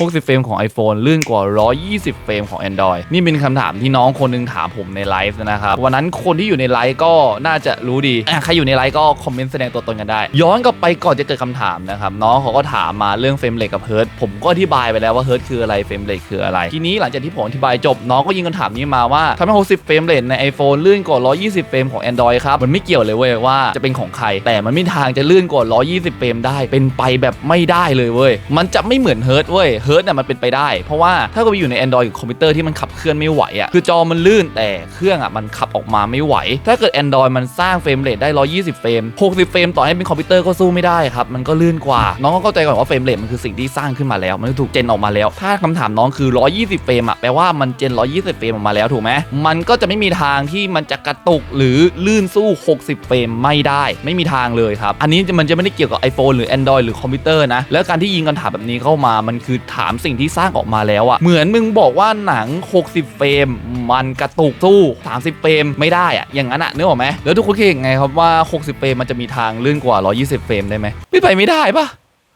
60 เฟรมของ iPhone ลื่นกว่า 120 เฟรมของ Android นี่เป็นคำถามที่น้องคนหนึงถามผมในไลฟ์นะครับ วันนั้นคนที่อยู่ในไลฟ์ก็น่าจะรู้ดี ใครอยู่ในไลฟ์ก็คอมเมนต์แสดงตัวตนกันได้ ย้อนกลับไปก่อนจะเกิดคำถามนะครับ น้องเขาก็ถามมาเรื่องเฟรมเรทกับเฮิร์ตผมก็อธิบายไปแล้วว่าเฮิร์ตคืออะไร เฟรมเรทคืออะไร ทีนี้หลังจากที่ผมอธิบายจบ น้องก็ยิงคำถามนี้มาว่าทำไม 60 เฟรมเรทใน iPhone ลื่นกว่า 120 เฟรมของ Android ครับ มันไม่เกี่ยวเลยเว้ยว่าจะเป็นของใคร แต่มันไม่ทางจะลื่นกว่า 120 เฟรมได้ เป็นไปแบบไม่ได้เลยเว้ย มันจะไม่เหมือนเฮิร์ตเว้ยเฮิร์ตเนี่ยมันเป็นไปได้ เพราะว่าถ้าเราไปอยู่ใน Android กับคอมพิวเตอร์ที่มันขับเคลื่อนไม่ไหวอะคือจอมันลื่นแต่เครื่องอะมันขับออกมาไม่ไหว ถ้าเกิด Android มันสร้างเฟรมเรทได้ 120 เฟรม 60 เฟรมต่อให้เป็นคอมพิวเตอร์ก็สู้ไม่ได้ครับ มันก็ลื่นกว่า น้องก็เข้าใจก่อนว่าเฟรมเรทมันคือสิ่งที่สร้างขึ้นมาแล้ว มันถูกเจนออกมาแล้ว ถ้าคำถามน้องคือ 120 เฟรมอะแปลว่ามันเจน 120 เฟรมออกมาแล้วถูกไหมมันก็จะไม่มีทางที่มันจะกระตุกหรือลื่นสู้ 60 เฟรมไม่ได้ ไม่มีทางเลยครับ อันนี้มันจะไม่ได้เกี่ยวกับ iPhone หรือ Android หรือคอมพิวเตอร์นะ แล้วการที่ยิงคำถามแบบนี้เข้ามา มันคือถามสิ่งที่สร้างออกมาแล้วอะเหมือนมึงบอกว่าหนัง 60 เฟรม มันกระตุกสู้ 30 เฟรมไม่ได้อะอย่างนั้นอะนึกออกไหมแล้วทุกคนคิดยังไงครับว่า 60 เฟรมมันจะมีทางลื่นกว่า 120 เฟรมได้ไหมไม่ไปไม่ได้ปะ